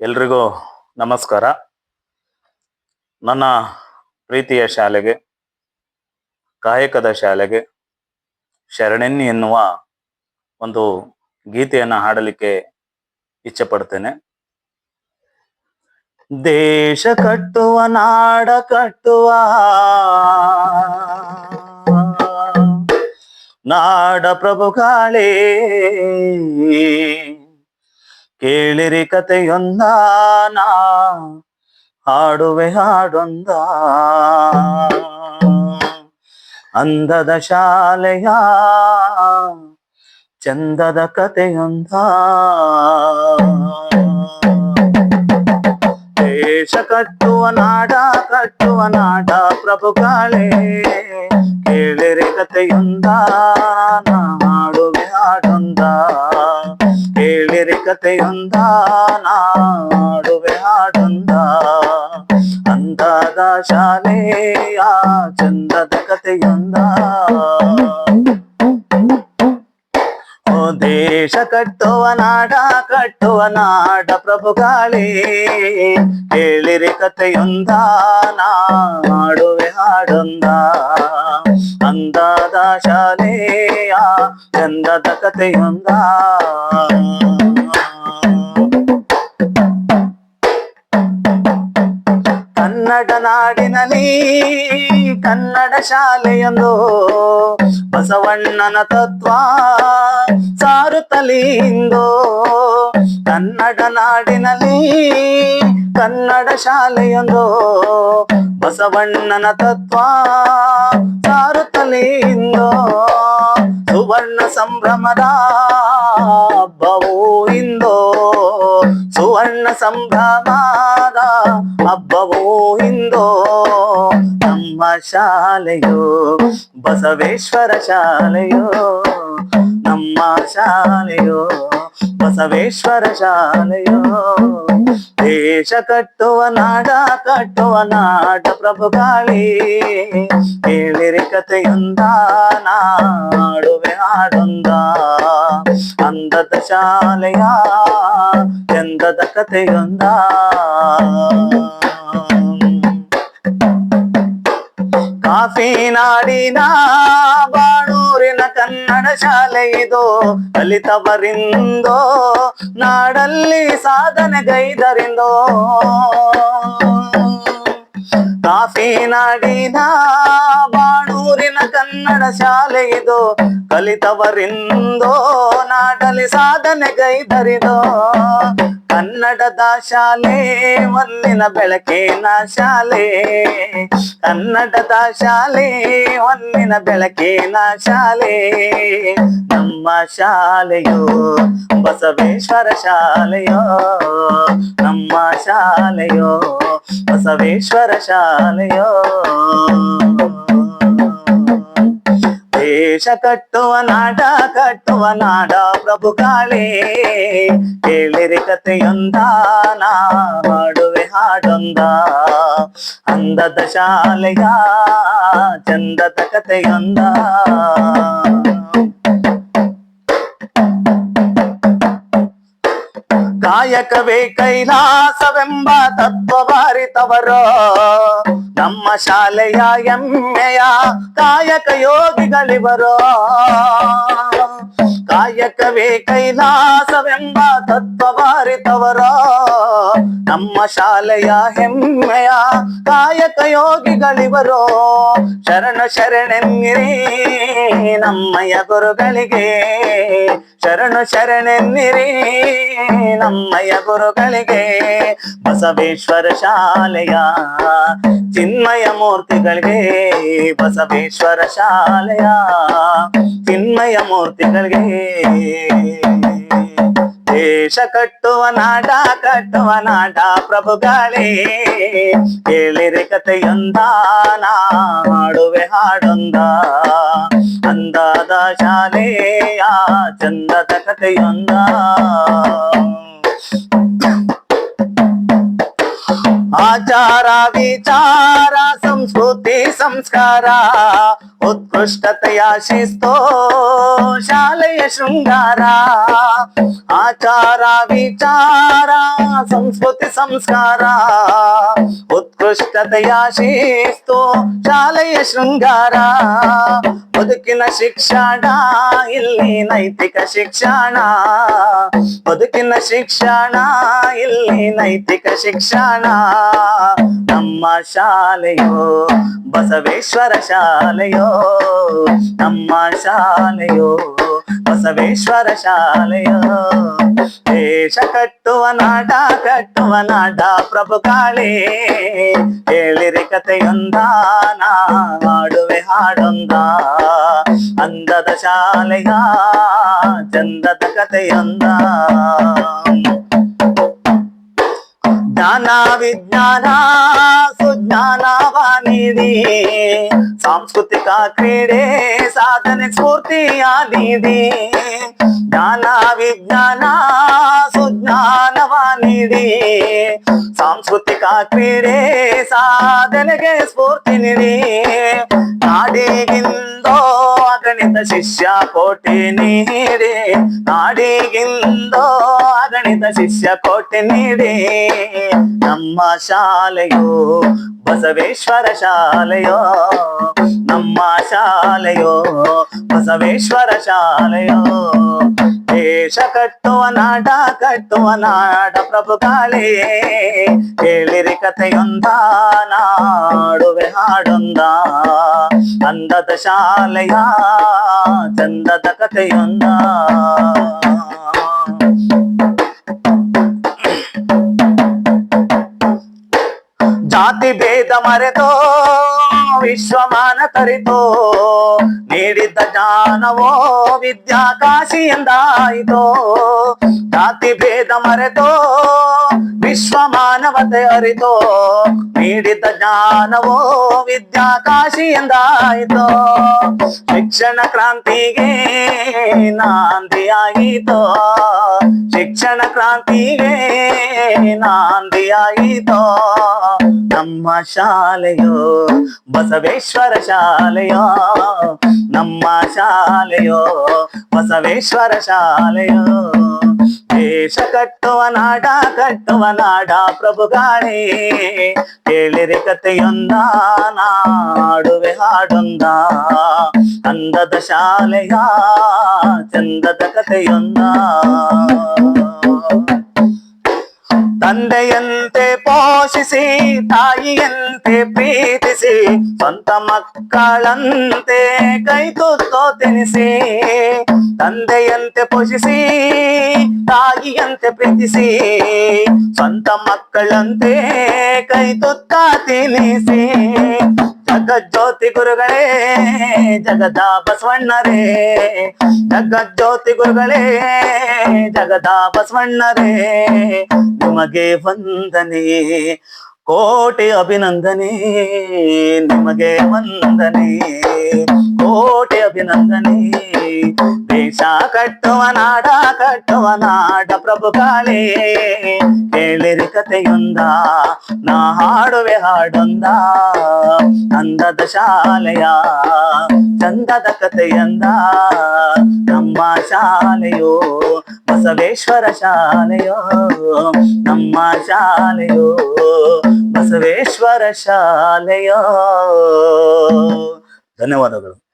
ಎಲ್ರಿಗೂ ನಮಸ್ಕಾರ. ನನ್ನ ಪ್ರೀತಿಯ ಶಾಲೆಗೆ, ಕಾಯಕದ ಶಾಲೆಗೆ ಶರಣೆನ್ನಿ ಎನ್ನುವ ಒಂದು ಗೀತೆಯನ್ನು ಹಾಡಲಿಕ್ಕೆ ಇಚ್ಛೆ ಪಡ್ತೇನೆ ದೇಶ ಕಟ್ಟುವ, ನಾಡ ಕಟ್ಟುವ, ನಾಡ ಪ್ರಭುಗಳೇ ಕೇಳಿರಿ ಕಥೆಯೊಂದಾನ ಹಾಡುವೆ ಹಾಡೊಂದ. ಅಂದದ ಶಾಲೆಯ ಚಂದದ ಕಥೆಯೊಂದ. ದೇಶ ಕಟ್ಟುವ ನಾಡ ಕಟ್ಟುವ ನಾಡ ಕಾಳೆ, ಕೇಳಿರಿ ಕಥೆಯೊಂದ ಹಾಡುವೆ ಹಾಡೊಂದ. ಕೇಳಿರಿ ಕಥೆಯೊಂದ ನಾಡುವೆ ಹಾಡೊಂದ. ಅಂದಾದ ಶಾಲೆಯ ಚಂದದ ಕಥೆಯೊಂದ. ಓ ದೇಶ ಕಟ್ಟುವ ನಾಡ ಕಟ್ಟುವ ನಾಡ ಪ್ರಭುಗಳೇ ಕೇಳಿರಿ ಕಥೆಯೊಂದ ನಾಡುವೆ ಹಾಡೊಂದ. ಅಂದಾದ ಶಾಲೆಯ ಚಂದದ ಕಥೆಯೊಂದ. ಕನ್ನಡ ನಾಡಿನಲ್ಲಿ ಕನ್ನಡ ಶಾಲೆಯೊಂದು ಬಸವಣ್ಣನ ತತ್ವ ಸಾರುತ್ತಲಿಂದು ಕನ್ನಡ ನಾಡಿನಲ್ಲಿ ಕನ್ನಡ ಶಾಲೆಯೊಂದು ಬಸವಣ್ಣನ ತತ್ವ ಸಾರುತ್ತಲಿಂದು ಸುವರ್ಣ ಸಂಭ್ರಮದ ಹಬ್ಬವು ಇಂದು ಸುವರ್ಣ ಸಂಭ್ರಮದ ಹಬ್ಬವು ಇಂದು ನಮ್ಮ ಶಾಲೆಯು ಬಸವೇಶ್ವರ ಶಾಲೆಯು ನಮ್ಮ ಶಾಲೆಯು ಬಸವೇಶ್ವರ ಶಾಲೆಯು ದೇಶ ಕಟ್ಟುವ ನಾಡ ಕಟ್ಟುವ ನಾಡ ಪ್ರಭುಗಳೇ ಕೇಳಿರಿ ಕತೆಯೊಂದ ನಾಡುವೆ ಹಾಡೊಂದ ಅಂದದ ಶಾಲೆಯ ಚಂದದ ಕತೆಯೊಂದ ಕಾಫಿ ನಾಡಿನ ಬಾಣೂರಿನ ಕನ್ನಡ ಶಾಲೆ ಇದು. ಕಲಿತವರಿಂದೋ ನಾಡಲ್ಲಿ ಸಾಧನೆ ಸಾಧನೆಗೈದರಿಂದೋ. ಕಾಫಿ ನಾಡಿನ ಬಾಣೂರಿನ ಕನ್ನಡ ಶಾಲೆ ಇದು. ಕಲಿತವರಿಂದೋ ನಾಡಲಿ ಸಾಧನೆಗೈದರಿದೋ. ಕನ್ನಡದ ಶಾಲೆ ಒಂದಿನ ಬೆಳಕಿನ ಶಾಲೆ. ಕನ್ನಡದ ಶಾಲೆ ಒಂದಿನ ಬೆಳಕಿನ ಶಾಲೆ. ನಮ್ಮ ಶಾಲೆಯೋ ಬಸವೇಶ್ವರ ಶಾಲೆಯೋ? ನಮ್ಮ ಶಾಲೆಯೋ ಬಸವೇಶ್ವರ ಶಾಲೆಯೋ? ದೇಶ ಕಟ್ಟುವ ನಾಡ ಕಟ್ಟುವ ನಾಡ ಪ್ರಭುಗಳೇ ಕೇಳಿರಿ ಕತೆಯೊಂದ ನಾಡುವೆ ಹಾಡೊಂದ ಅಂದದ ಶಾಲೆಯ ಚಂದದ ಕತೆಯೊಂದ ಕಾಯಕವೇ ಕೈಲಾಸವೆಂಬ ತತ್ವ ಬಾರಿತವರೋ ನಮ್ಮ ಶಾಲೆಯ ಎಮ್ಮೆಯ ಕಾಯಕ ಯೋಗಿಗಳಿವರೋ. ಕಾಯಕವೇ ಕೈಲಾಸವೆಂಬ ತತ್ವ ಬಾರಿತವರೋ ನಮ್ಮ ಶಾಲೆಯ ಹೆಮ್ಮೆಯ ಕಾಯಕ ಯೋಗಿಗಳಿವರೋ. ಶರಣ ಶರಣೆನ್ನಿರಿ ನಮ್ಮಯ ಗುರುಗಳಿಗೆ. ಶರಣ ಶರಣೆನ್ನಿರಿ ನಮ್ಮಯ ಗುರುಗಳಿಗೆ. ಬಸವೇಶ್ವರ ಶಾಲೆಯ ಚಿನ್ಮಯ ಮೂರ್ತಿಗಳಿಗೆ ಬಸವೇಶ್ವರ ಶಾಲೆಯ ಚಿನ್ಮಯ ಮೂರ್ತಿಗಳಿಗೆ. ದೇಶ ಕಟ್ಟುವ ನಾಟ ಕಟ್ಟುವ ನಾಟ ಪ್ರಭುಗಳೇ. ಕೇಳಿರೆ ಕಥೆಯೊಂದ ನಾಡುವೆ ಹಾಡೊಂದ. ಅಂದಾದ ಶಾಲೆಯ ಚಂದದ ಕತೆಯೊಂದ যারা বিচার ಸಂಸ್ಕಾರ ಉತ್ಕೃಷ್ಟತೆಯ ಶಿಸ್ತೋ ಶಾಲೆಯ ಶೃಂಗಾರ ಆಚಾರ ವಿಚಾರ ಸಂಸ್ಕೃತಿ ಸಂಸ್ಕಾರ ಉತ್ಕೃಷ್ಟತೆಯ ಶಿಸ್ತು ಶಾಲೆಯ ಶೃಂಗಾರ ಬದುಕಿನ ಶಿಕ್ಷಣ ಇಲ್ಲಿ ನೈತಿಕ ಶಿಕ್ಷಣ ಬದುಕಿನ ಶಿಕ್ಷಣ ಇಲ್ಲಿ ನೈತಿಕ ಶಿಕ್ಷಣ ನಮ್ಮ ಶಾಲೆಯೋ ಬಸವೇಶ್ವರ ಶಾಲೆಯೋ ನಮ್ಮ ಶಾಲೆಯೋ ಬಸವೇಶ್ವರ ಶಾಲೆಯೋ ದೇಶ ಕಟ್ಟುವ ನಾಡ ಕಟ್ಟುವ ನಾಡ ಪ್ರಭು ಕಾಳೆ ಹೇಳಿರಿ ಕಥೆಯೊಂದ ನಾ ಹಾಡುವೆ ಹಾಡೊಂದ ಅಂದದ ಶಾಲೆಯ ಚಂದದ ಕಥೆಯೊಂದ ಜ್ಞಾನ ವಿಜ್ಞಾನ ಸುಜ್ಞಾನವ ನೀಡಿ ಸಾಂಸ್ಕೃತಿಕ ಕ್ರೀಡೆ ಸಾಧನೆ ಸ್ಫೂರ್ತಿಯ ನೀಡಿ ಜ್ಞಾನ ವಿಜ್ಞಾನ ಸುಜ್ಞಾನವ ನೀಡಿ ಸಾಂಸ್ಕೃತಿಕ ಕ್ರೀಡೆ ಸಾಧನೆಗೆ ಸ್ಫೂರ್ತಿ ನೀಡಿ ನಾಡಿಗಿಂದೋ ಅಗಣಿತ ಶಿಷ್ಯ ಕೋಟಿ ನೀಡಿ. ನಾಡಿಗಿಂದೋ ಅಗಣಿತ ಶಿಷ್ಯ ಕೋಟಿ ನೀಡಿ. ನಮ್ಮ ಶಾಲೆಯೋ, ಬಸವೇಶ್ವರ ಶಾಲೆಯೋ, ನಮ್ಮ ಶಾಲೆಯೋ, ಬಸವೇಶ್ವರ ಶಾಲೆಯೋ. ದೇಶ ಕಟ್ಟುವ ನಾಡ ಕಟ್ಟುವ ನಾಡ ಪ್ರಭು ಕಾಳೆ ಹೇಳಿರಿ ಕಥೆಯೊಂದ ನಾಡುವೆ ಹಾಡೊಂದ ಅಂದದ ಶಾಲೆಯ ಚಂದದ ಕಥೆಯೊಂದ ಜಾತಿ ಭೇದ ಮರೆತೋ ವಿಶ್ವಮಾನ ತರಿತೋ ನೀಡಿದ್ದ ಜ್ಞಾನವೋ ವಿದ್ಯಾಕಾಶಿ ಎಂದಾಯಿತೋ ಜಾತಿ ಭೇದ ಮರೆತೋ ವಿಶ್ವ ಮಾನವತೆ ಅರಿತೋ ನೀಡಿದ್ದ ಜ್ಞಾನವೋ ವಿದ್ಯಾಕಾಶಿ ಎಂದಾಯಿತೋ ಶಿಕ್ಷಣ ಕ್ರಾಂತಿಗೆ ನಾಂದಿಯಾಯಿತೋ ಶಿಕ್ಷಣ ಕ್ರಾಂತಿಗೆ ನಾಂದಿಯಾಯಿತೋ ನಮ್ಮ ಶಾಲೆಯೋ ಬಸವೇಶ್ವರ ಶಾಲೆಯೋ ನಮ್ಮ ಶಾಲೆಯೋ ಬಸವೇಶ್ವರ ಶಾಲೆಯೋ ದೇಶ ಕಟ್ಟುವ ನಾಡ ಕಟ್ಟುವ ನಾಡ ಪ್ರಭು ಗಾಳಿ ಕೇಳಿರಿ ಕಥೆಯೊಂದ ನಾಡುವೆ ಹಾಡೊಂದ ಅಂದದ ಶಾಲೆಯ ಚಂದದ ಕಥೆಯೊಂದ ತಂದೆಯಂತೆ ಪೋಷಿಸಿ ತಾಯಿಯಂತೆ ಪ್ರೀತಿಸಿ ಸ್ವಂತ ಮಕ್ಕಳಂತೆ ಕೈ ತುತ್ತೋ ತಿನಿಸಿ ತಂದೆಯಂತೆ ಪೋಷಿಸಿ ತಾಯಿಯಂತೆ ಪ್ರೀತಿಸಿ ಸ್ವಂತ ಮಕ್ಕಳಂತೆ ಕೈ ತುತ್ತ ತಿನಿಸಿ ಜಗಜ್ಯೋತಿ ಗುರುಗಳೇ ಜಗದ ಬಸವಣ್ಣರೇ. ಜಗಜ್ಯೋತಿ ಗುರುಗಳೇ ಜಗದ ಬಸವಣ್ಣರೇ. ನಿಮಗೆ ವಂದನೆ ಕೋಟಿ ಅಭಿನಂದನೆ ನಿಮಗೆ ವಂದನೆ. ಕೋಟಿ ಅಭಿನಂದನೆ. ದೇಶ ಕಟ್ಟುವ ನಾಡ ಕಟ್ಟುವ ನಾಡ ಪ್ರಭು ಕಾಳೆ ಕೇಳಿರಿ ಕಥೆಯೊಂದ, ನಾ ಹಾಡುವೆ ಹಾಡೊಂದ. ಅಂದದ ಶಾಲೆಯ ಚಂದದ ಕಥೆಯಂದ. ನಮ್ಮ ಶಾಲೆಯೋ, ಬಸವೇಶ್ವರ ಶಾಲೆಯೋ. ನಮ್ಮ ಶಾಲೆಯೋ, ಬಸವೇಶ್ವರ ಶಾಲೆಯೋ. ಧನ್ಯವಾದಗಳು.